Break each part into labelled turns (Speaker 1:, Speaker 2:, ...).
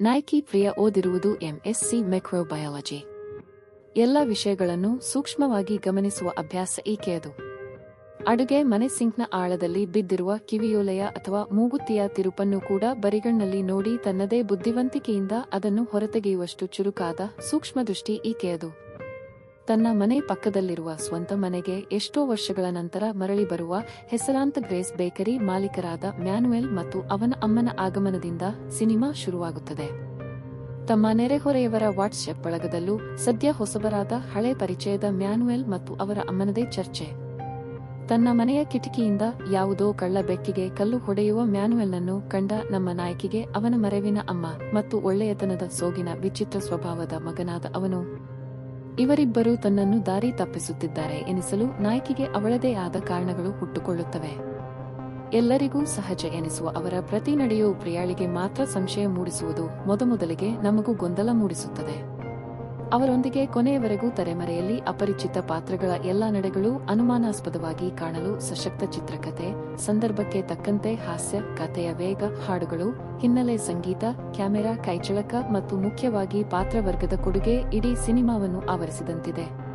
Speaker 1: ನಾಯ್ಕಿ ಪ್ರಿಯ ಓದಿರುವುದು MSc microbiology ಎಲ್ಲ ವಿಷಯಗಳನ್ನು ಸೂಕ್ಷ್ಮವಾಗಿ ಗಮನಿಸುವ ಅಭ್ಯಾಸ ಈಕೆಯದು ಅಡುಗೆ ಮನೆ ಸಿಂಕ್ನ ಆಳದಲ್ಲಿ ಬಿದ್ದಿರುವ ಕಿವಿಯೋಲೆಯ ಅಥವಾ ಮೂಗುತಿಯ ತಿರುಪನ್ನು ಕೂಡ ಬರಿಗಣ್ಣಲ್ಲಿ ನೋಡಿ ತನ್ನದೇ ಬುದ್ಧಿವಂತಿಕೆಯಿಂದ ಅದನ್ನು ಹೊರತೆಗೆಯುವಷ್ಟು ಚುರುಕಾದ ಸೂಕ್ಷ್ಮದೃಷ್ಟಿ ಈಕೆಯದು ತನ್ನ ಮನೆ ಪಕ್ಕದಲ್ಲಿರುವ ಸ್ವಂತ ಮನೆಗೆ ಎಷ್ಟೋ ವರ್ಷಗಳ ನಂತರ ಮರಳಿ ಬರುವ ಹೆಸರಾಂತ ಗ್ರೇಸ್ ಬೇಕರಿ ಮಾಲೀಕರಾದ ಮ್ಯಾನುವೆಲ್ ಮತ್ತು ಅವನ ಅಮ್ಮನ ಆಗಮನದಿಂದ ಸಿನಿಮಾ ಶುರುವಾಗುತ್ತದೆ. ತಮ್ಮ ನೆರೆಹೊರೆಯವರ ವಾಟ್ಸ್ಆಪ್ ಬಳಗದಲ್ಲೂ ಸದ್ಯ ಹೊಸಬರಾದ ಹಳೆ ಪರಿಚಯದ ಮ್ಯಾನುವೆಲ್ ಮತ್ತು ಅವರ ಅಮ್ಮನದೇ ಚರ್ಚೆ. ತನ್ನ ಮನೆಯ ಕಿಟಕಿಯಿಂದ ಯಾವುದೋ ಕಳ್ಳ ಬೆಕ್ಕಿಗೆ ಕಲ್ಲು ಹೊಡೆಯುವ ಮ್ಯಾನುವೆಲ್ನನ್ನು ಕಂಡ ನಮ್ಮ ನಾಯಕಿಗೆ ಅವನ ಮರೆವಿನ ಅಮ್ಮ ಮತ್ತು ಒಳ್ಳೆಯತನದ ಸೋಗಿನ ವಿಚಿತ್ರ ಸ್ವಭಾವದ ಮಗನಾದ ಅವನು ಇವರಿಬ್ಬರು ತನ್ನನ್ನು ದಾರಿ ತಪ್ಪಿಸುತ್ತಿದ್ದಾರೆ ಎನಿಸಲು ನಾಯಕಿಗೆ ಅವಳದೇ ಆದ ಕಾರಣಗಳು ಹುಟ್ಟುಕೊಳ್ಳುತ್ತವೆ. ಎಲ್ಲರಿಗೂ ಸಹಜ ಎನಿಸುವ ಅವರ ಪ್ರತಿ ನಡೆಯೂ ಪ್ರಿಯಾಳಿಗೆ ಮಾತ್ರ ಸಂಶಯ ಮೂಡಿಸುವುದು ಮೊದಮೊದಲಿಗೆ ನಮಗೂ ಗೊಂದಲ ಮೂಡಿಸುತ್ತದೆ. ಅವರೊಂದಿಗೆ ಕೊನೆಯವರೆಗೂ ತೆರೆಮರೆಯಲ್ಲಿ ಅಪರಿಚಿತ ಪಾತ್ರಗಳ ಎಲ್ಲ ನಡೆಗಳು ಅನುಮಾನಾಸ್ಪದವಾಗಿ ಕಾಣಲು ಸಶಕ್ತ ಚಿತ್ರಕಥೆ ಸಂದರ್ಭಕ್ಕೆ ತಕ್ಕಂತೆ ಹಾಸ್ಯ, ಕಥೆಯ ವೇಗ, ಹಾಡುಗಳು, ಹಿನ್ನೆಲೆ ಸಂಗೀತ, ಕ್ಯಾಮೆರಾ, ಕೈಚಳಕ ಮತ್ತು ಮುಖ್ಯವಾಗಿ ಪಾತ್ರವರ್ಗದ ಕೊಡುಗೆ ಇಡೀ ಸಿನಿಮಾವನ್ನು ಆವರಿಸಿದಂತಿದೆ.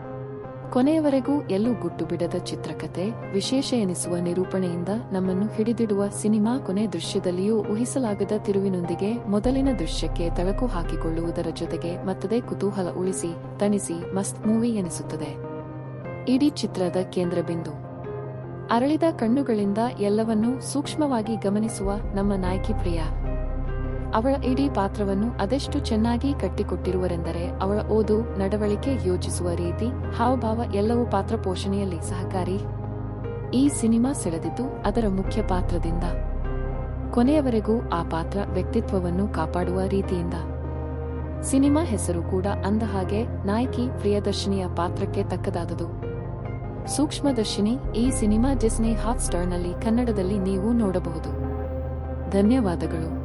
Speaker 1: ಕೊನೆಯವರೆಗೂ ಎಲ್ಲೂ ಗುಟ್ಟು ಬಿಡದ ಚಿತ್ರಕಥೆ ವಿಶೇಷ ಎನಿಸುವ ನಿರೂಪಣೆಯಿಂದ ನಮ್ಮನ್ನು ಹಿಡಿದಿಡುವ ಸಿನಿಮಾ ಕೊನೆ ದೃಶ್ಯದಲ್ಲಿಯೂ ಊಹಿಸಲಾಗದ ತಿರುವಿನೊಂದಿಗೆ ಮೊದಲಿನ ದೃಶ್ಯಕ್ಕೆ ತಳಕು ಹಾಕಿಕೊಳ್ಳುವುದರ ಜೊತೆಗೆ ಮತ್ತದೇ ಕುತೂಹಲ ಉಳಿಸಿ, ತಣಿಸಿ, ಮಸ್ತ್ ಮೂವಿ ಎನಿಸುತ್ತದೆ. ಇಡೀ ಚಿತ್ರದ ಕೇಂದ್ರಬಿಂದು ಅರಳಿದ ಕಣ್ಣುಗಳಿಂದ ಎಲ್ಲವನ್ನೂ ಸೂಕ್ಷ್ಮವಾಗಿ ಗಮನಿಸುವ ನಮ್ಮ ನಾಯಕಿ ಪ್ರಿಯಾ. ಅವಳ ಇಡೀ ಪಾತ್ರವನ್ನು ಅದೆಷ್ಟು ಚೆನ್ನಾಗಿ ಕಟ್ಟಿಕೊಟ್ಟಿರುವರೆಂದರೆ ಅವಳ ಓದು, ನಡವಳಿಕೆ ಯೋಚಿಸುವ ರೀತಿ, ಹಾವಭಾವ ಎಲ್ಲವೂ ಪಾತ್ರ ಪೋಷಣೆಯಲ್ಲಿ ಸಹಕಾರಿ. ಈ ಸಿನಿಮಾ ಸೆಳೆದಿದ್ದು ಅದರ ಮುಖ್ಯ ಪಾತ್ರದಿಂದ. ಕೊನೆಯವರೆಗೂ ಆ ಪಾತ್ರ ವ್ಯಕ್ತಿತ್ವವನ್ನು ಕಾಪಾಡುವ ರೀತಿಯಿಂದ. ಸಿನಿಮಾ ಹೆಸರು ಕೂಡ ಅಂದ ಹಾಗೆ ನಾಯಕಿ ಪ್ರಿಯದರ್ಶಿನಿಯ ಪಾತ್ರಕ್ಕೆ ತಕ್ಕದಾದುದು. ಸೂಕ್ಷ್ಮದರ್ಶಿನಿ ಈ ಸಿನಿಮಾ ಡಿಸ್ನಿ ಹಾಟ್ಸ್ಟಾರ್ನಲ್ಲಿ ಕನ್ನಡದಲ್ಲಿ ನೀವು ನೋಡಬಹುದು. ಧನ್ಯವಾದಗಳು.